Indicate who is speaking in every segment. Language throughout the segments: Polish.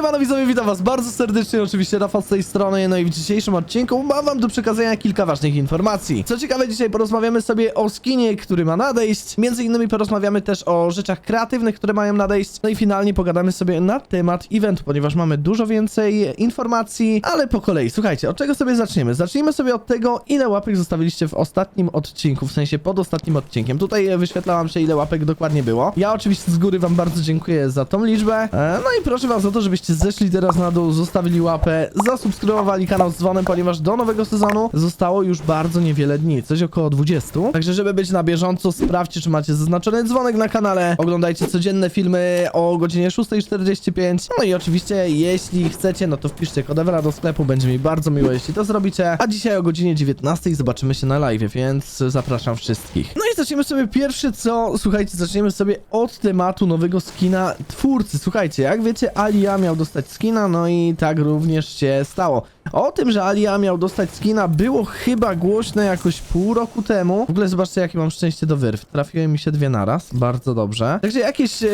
Speaker 1: Siemano widzowie, witam was bardzo serdecznie, oczywiście Rafał z tej strony, no i w dzisiejszym odcinku mam wam do przekazania kilka ważnych informacji. Co ciekawe, dzisiaj porozmawiamy sobie o skinie, który ma nadejść, między innymi porozmawiamy też o rzeczach kreatywnych, które mają nadejść, no i finalnie pogadamy sobie na temat eventu, ponieważ mamy dużo więcej informacji, ale po kolei. Słuchajcie, od czego sobie zaczniemy? Zacznijmy sobie od tego, ile łapek zostawiliście w ostatnim odcinku, w sensie pod ostatnim odcinkiem. Tutaj e, wyświetlałam się, ile łapek dokładnie było. Ja oczywiście z góry wam bardzo dziękuję za tą liczbę. E, No i proszę was o to, żebyście zeszli teraz na dół, zostawili łapę, zasubskrybowali kanał z dzwonem, ponieważ do nowego sezonu zostało już bardzo niewiele dni, coś około 20. Także żeby być na bieżąco, sprawdźcie, czy macie zaznaczony dzwonek na kanale. Oglądajcie codzienne filmy o godzinie 6.45. No i oczywiście, jeśli chcecie, no to wpiszcie kod Evera do sklepu, będzie mi bardzo miło, jeśli to zrobicie. A dzisiaj o godzinie 19 zobaczymy się na live, więc zapraszam wszystkich. No i zaczniemy sobie pierwsze co, słuchajcie, zaczniemy sobie od tematu nowego skina twórcy. Słuchajcie, jak wiecie, Alia miał dostać skina, no i tak również się stało. O tym, że Alia miał dostać skina było chyba głośne jakoś pół roku temu. W ogóle zobaczcie, jakie mam szczęście do wyrw. Trafiły mi się dwie naraz, bardzo dobrze. Także jakieś, e,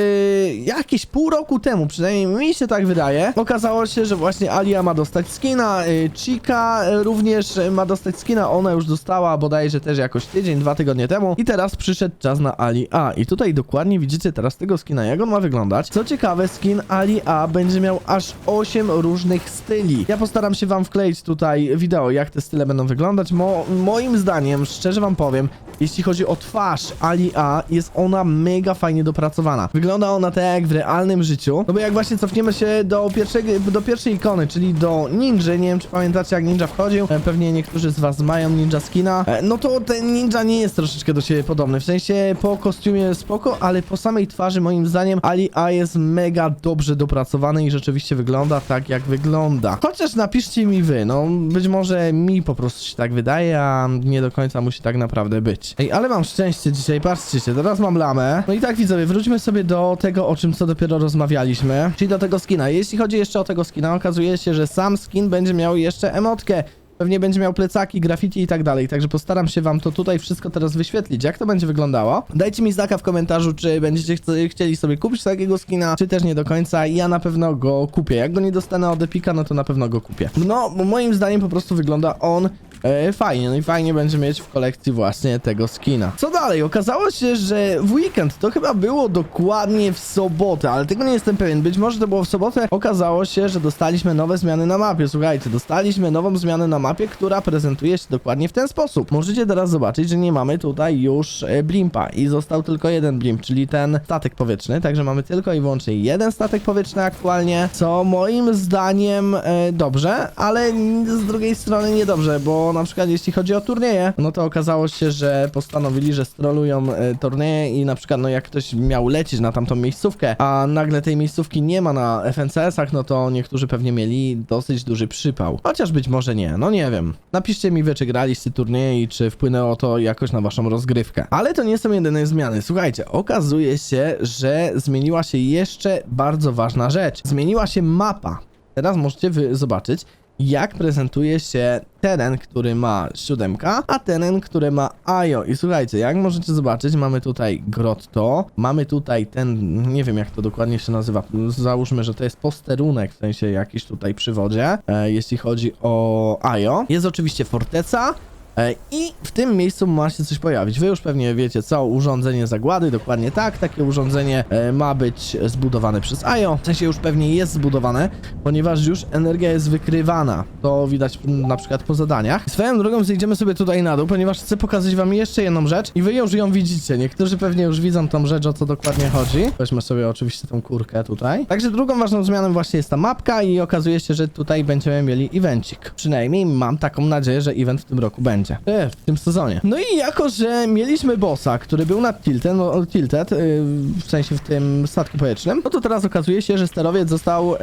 Speaker 1: jakieś pół roku temu, przynajmniej mi się tak wydaje, okazało się, że właśnie Alia ma dostać skina, e, również ma dostać skina, ona już dostała bodajże też jakoś tydzień, dwa tygodnie temu i teraz przyszedł czas na Ali A. I tutaj dokładnie widzicie teraz tego skina, jak on ma wyglądać. Co ciekawe, skin Ali A będzie miał aż 8 różnych styli. Ja postaram się wam wkleić tutaj wideo, jak te style będą wyglądać. Mo moim zdaniem, szczerze wam powiem, jeśli chodzi o twarz Ali A, jest ona mega fajnie dopracowana. Wygląda ona tak jak w realnym życiu. No bo jak właśnie cofniemy się do, pierwszego, do pierwszej ikony, czyli do Ninja, nie wiem czy pamiętacie jak Ninja wchodził, e, pewnie niektórzy z was mają Ninja skina, e, no to ten Ninja nie jest troszeczkę do siebie podobny. W sensie po kostiumie spoko, ale po samej twarzy moim zdaniem Ali A jest mega dobrze dopracowany i rzeczywiście wygląda tak jak wygląda. Chociaż napiszcie mi wy, no być może mi po prostu się tak wydaje, a nie do końca musi tak naprawdę być. Ej, ale mam szczęście dzisiaj, patrzcie się, teraz mam lamę. No i tak widzowie, wróćmy sobie do tego, o czym co dopiero rozmawialiśmy, czyli do tego skina. Jeśli chodzi jeszcze o tego skina, okazuje się, że sam skin będzie miał jeszcze emotkę. Pewnie będzie miał plecaki, graffiti i tak dalej, także postaram się wam to tutaj wszystko teraz wyświetlić, jak to będzie wyglądało. Dajcie mi znaka w komentarzu, czy będziecie chcieli sobie kupić takiego skina, czy też nie do końca. Ja na pewno go kupię. Jak go nie dostanę od Epika, no to na pewno go kupię. No, moim zdaniem po prostu wygląda on E, fajnie, no i fajnie będzie mieć w kolekcji właśnie tego skina. Co dalej? Okazało się, że w weekend to chyba było dokładnie w sobotę, ale tego nie jestem pewien. Być może to było w sobotę. Okazało się, że dostaliśmy nowe zmiany na mapie. Słuchajcie, dostaliśmy nową zmianę na mapie, która prezentuje się dokładnie w ten sposób. Możecie teraz zobaczyć, że nie mamy tutaj już e, blimpa i został tylko jeden blimp, czyli ten statek powietrzny. Także mamy tylko i wyłącznie jeden statek powietrzny aktualnie, co moim zdaniem e, dobrze, ale z drugiej strony niedobrze, bo na przykład jeśli chodzi o turnieje, no to okazało się, że postanowili, że strolują e, turnieje i na przykład no jak ktoś miał lecieć na tamtą miejscówkę, a nagle tej miejscówki nie ma na FNCS-ach, no to niektórzy pewnie mieli dosyć duży przypał. Chociaż być może nie, no nie wiem. Napiszcie mi wy, czy graliście turnieje i czy wpłynęło to jakoś na waszą rozgrywkę. Ale to nie są jedyne zmiany. Słuchajcie, okazuje się, że zmieniła się jeszcze bardzo ważna rzecz. Zmieniła się mapa. Teraz możecie wy zobaczyć, jak prezentuje się teren, który ma siódemka, a teren, który ma Ajo. I słuchajcie, jak możecie zobaczyć, mamy tutaj grotto, mamy tutaj ten, nie wiem jak to dokładnie się nazywa, załóżmy, że to jest posterunek, w sensie jakiś tutaj przy wodzie, e, jeśli chodzi o Ajo. Jest oczywiście forteca, I w tym miejscu ma się coś pojawić. Wy już pewnie wiecie co, urządzenie zagłady, dokładnie tak. Takie urządzenie e, ma być zbudowane przez IO. W sensie już pewnie jest zbudowane, ponieważ już energia jest wykrywana. To widać na przykład po zadaniach. Swoją drogą zejdziemy sobie tutaj na dół, ponieważ chcę pokazać wam jeszcze jedną rzecz i wy już ją widzicie. Niektórzy pewnie już widzą tą rzecz, o co dokładnie chodzi. Weźmy sobie oczywiście tą kurkę tutaj. Także drugą ważną zmianą właśnie jest ta mapka i okazuje się, że tutaj będziemy mieli evencik. Przynajmniej mam taką nadzieję, że event w tym roku będzie. E, w tym sezonie. No i jako, że mieliśmy bossa, który był nad tilted, no, tilted yy, w sensie w tym statku powietrznym, no to teraz okazuje się, że sterowiec został e,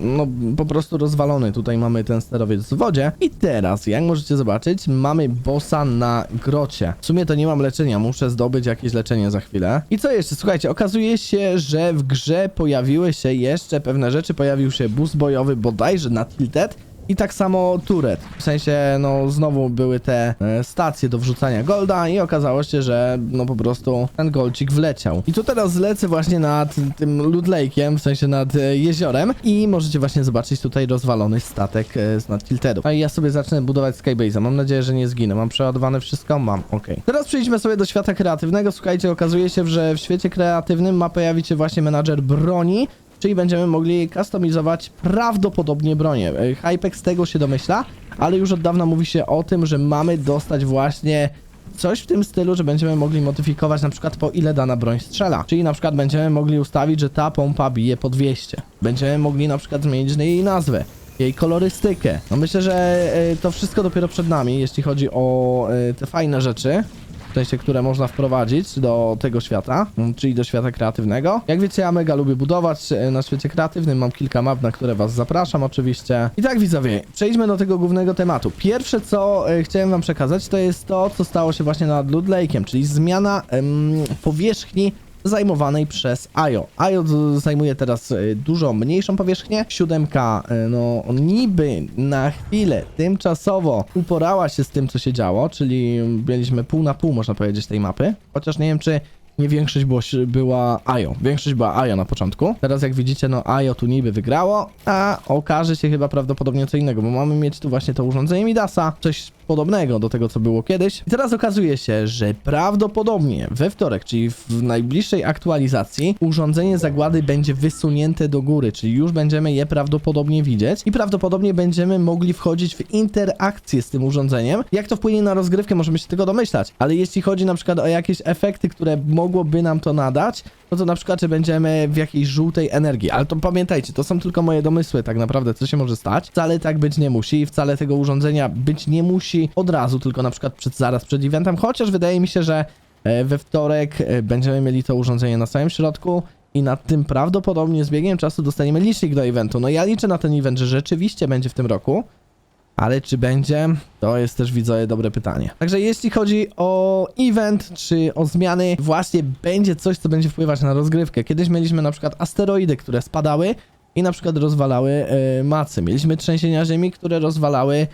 Speaker 1: no po prostu rozwalony. Tutaj mamy ten sterowiec w wodzie. I teraz, jak możecie zobaczyć, mamy bossa na grocie. W sumie to nie mam leczenia, muszę zdobyć jakieś leczenie za chwilę. I co jeszcze? Słuchajcie, okazuje się, że w grze pojawiły się jeszcze pewne rzeczy. Pojawił się bus bojowy bodajże na tilted I tak samo turret. W sensie, no znowu były te e, stacje do wrzucania golda i okazało się, że no po prostu ten goldcik wleciał. I tu teraz zlecę właśnie nad tym Loot Lake'iem, w sensie nad e, jeziorem i możecie właśnie zobaczyć tutaj rozwalony statek e, z nad Tiltedu. A i ja sobie zacznę budować Skybase'a. Mam nadzieję, że nie zginę. Mam przeładowane wszystko? Mam, okej. Teraz przejdźmy sobie do świata kreatywnego. Słuchajcie, okazuje się, że w świecie kreatywnym ma pojawić się właśnie menadżer broni, czyli będziemy mogli customizować prawdopodobnie bronię. E, Hypex tego się domyśla, ale już od dawna mówi się o tym, że mamy dostać właśnie coś w tym stylu, że będziemy mogli modyfikować na przykład po ile dana broń strzela. Czyli na przykład będziemy mogli ustawić, że ta pompa bije po 200. Będziemy mogli na przykład zmienić jej nazwę. Jej kolorystykę. No myślę, że e, to wszystko dopiero przed nami, jeśli chodzi o e, te fajne rzeczy sensie, które można wprowadzić do tego świata, mm, czyli do świata kreatywnego. Jak wiecie, ja mega lubię budować e, na świecie kreatywnym, mam kilka map, na które was zapraszam oczywiście. I tak widzowie, przejdźmy do tego głównego tematu. Pierwsze, co e, chciałem wam przekazać, to jest to, co stało się właśnie nad Lake'em, czyli zmiana em, powierzchni zajmowanej przez. IO z- zajmuje teraz e, dużo mniejszą powierzchnię. Siódemka, e, no niby na chwilę, tymczasowo uporała się z tym, co się działo, czyli byliśmy pół na pół, można powiedzieć, tej mapy. Chociaż nie wiem, czy nie większość było, była IO. Większość była IO na początku. Teraz jak widzicie, no IO tu niby wygrało, a okaże się chyba prawdopodobnie co innego, bo mamy mieć tu właśnie to urządzenie Midasa, coś podobnego do tego, co było kiedyś. I teraz okazuje się, że prawdopodobnie we wtorek, czyli w najbliższej aktualizacji, urządzenie zagłady będzie wysunięte do góry, czyli już będziemy je prawdopodobnie widzieć i prawdopodobnie będziemy mogli wchodzić w interakcję z tym urządzeniem. Jak to wpłynie na rozgrywkę, możemy się tego domyślać, ale jeśli chodzi na przykład o jakieś efekty, które mogłoby nam to nadać, no to na przykład, czy będziemy w jakiejś żółtej energii, ale to pamiętajcie, to są tylko moje domysły tak naprawdę, co się może stać. Wcale tak być nie musi i wcale tego urządzenia być nie musi od razu, tylko na przykład przed, zaraz przed eventem, chociaż wydaje mi się, że e, we wtorek e, będziemy mieli to urządzenie na samym środku i nad tym prawdopodobnie z biegiem czasu dostaniemy licznik do eventu. No ja liczę na ten event, że rzeczywiście będzie w tym roku, ale czy będzie? To jest też widzowie dobre pytanie. Także jeśli chodzi o event, czy o zmiany, właśnie będzie coś, co będzie wpływać na rozgrywkę. Kiedyś mieliśmy na przykład asteroidy, które spadały i na przykład rozwalały e, macy. Mieliśmy trzęsienia ziemi, które rozwalały, e,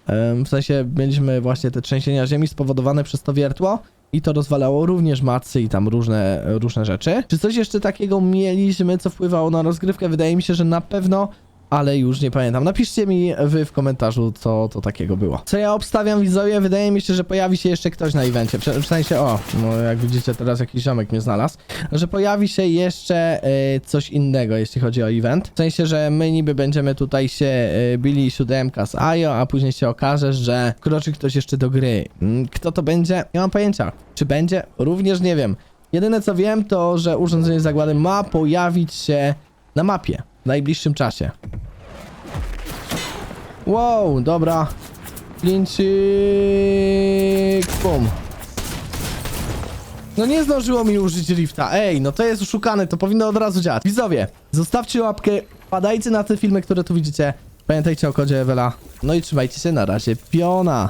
Speaker 1: w sensie mieliśmy właśnie te trzęsienia ziemi spowodowane przez to wiertło i to rozwalało również macy i tam różne, różne rzeczy. Czy coś jeszcze takiego mieliśmy, co wpływało na rozgrywkę? Wydaje mi się, że na pewno ale już nie pamiętam. Napiszcie mi wy w komentarzu, co to takiego było. Co ja obstawiam, widzowie? Wydaje mi się, że pojawi się jeszcze ktoś na evencie. W sensie, o, no jak widzicie, teraz jakiś ziomek mnie znalazł, że pojawi się jeszcze e, coś innego, jeśli chodzi o event. W sensie, że my niby będziemy tutaj się e, bili siódemka z Ajo, a później się okaże, że wkroczy ktoś jeszcze do gry. Mm, Kto to będzie? Nie mam pojęcia. Czy będzie? Również nie wiem. Jedyne co wiem, to że urządzenie zagłady ma pojawić się na mapie w najbliższym czasie. Wow, dobra. Klincik. Bum. No nie zdążyło mi użyć lifta. Ej, no to jest oszukane, to powinno od razu działać. Widzowie, zostawcie łapkę, padajcie na te filmy, które tu widzicie. Pamiętajcie o kodzie Ewela. No i trzymajcie się na razie. Piona.